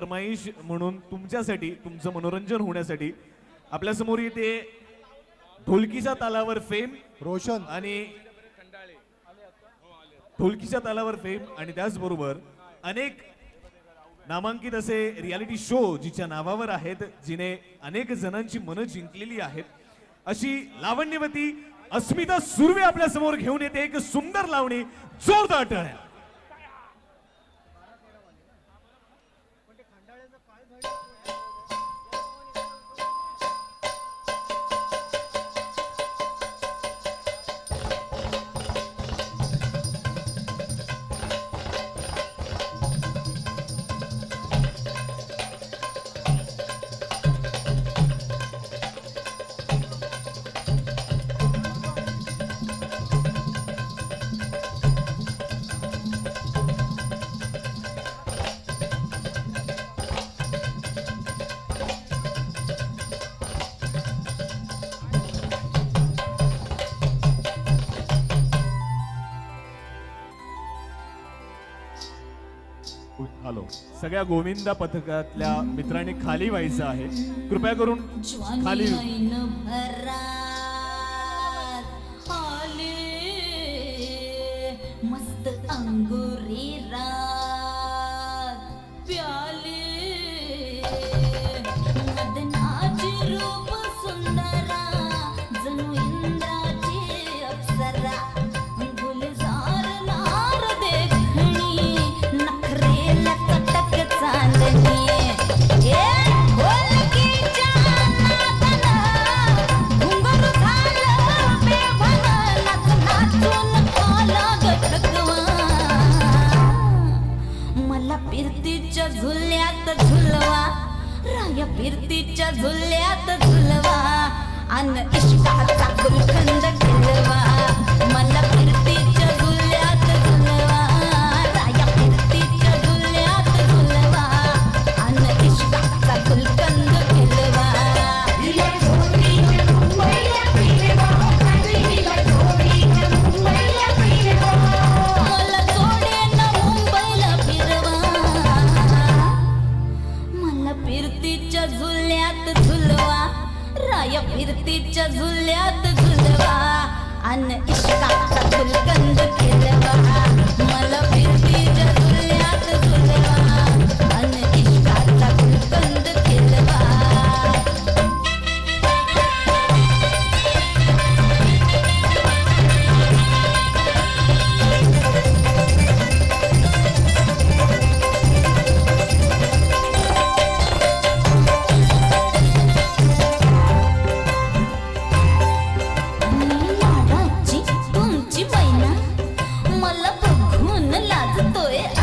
फरमाईश म्हणून तुमच्यासाठी तुमचं मनोरंजन होण्यासाठी आपल्यासमोर येते ढोलकीच्या तालावर फेम रोशन. आणि ढोलकीच्या तालावर फेम आणि त्याचबरोबर अनेक नामांकित असे रियालिटी शो जिच्या नावावर आहेत जिने अनेक जणांची मनं जिंकलेली आहेत. अशी लावण्यवती अस्मिता सुर्वे आपल्यासमोर घेऊन येते एक सुंदर लावणी जोरदार टाळ्या. हॅलो. सगळ्या गोविंदा पथकातल्या मित्रांनी खाली व्हायचं आहे. कृपया करून खाली झुल्यात झुलवा. अन झुल्यात झुलवा. अन इश्काचा गुलकंद केलवा तुमची मैना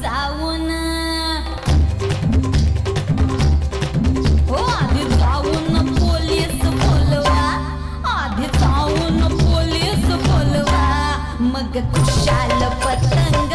जाऊन. हो आधी जाऊन पोलीस बोलवा. आधी जाऊन मग खुशाल पतंग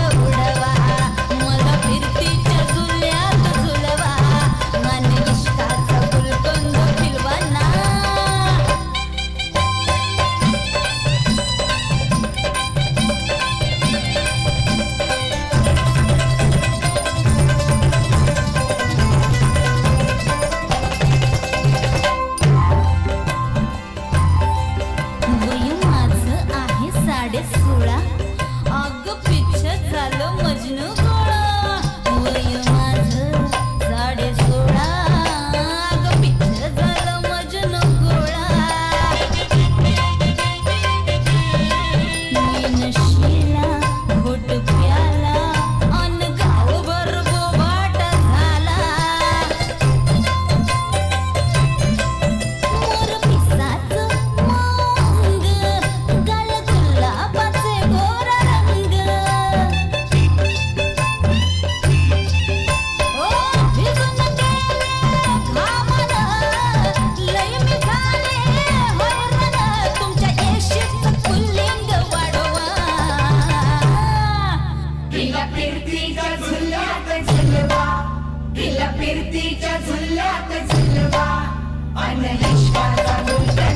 मस्तीच्या झुल्यात झुलवा अनलिष्काचा मुलगा.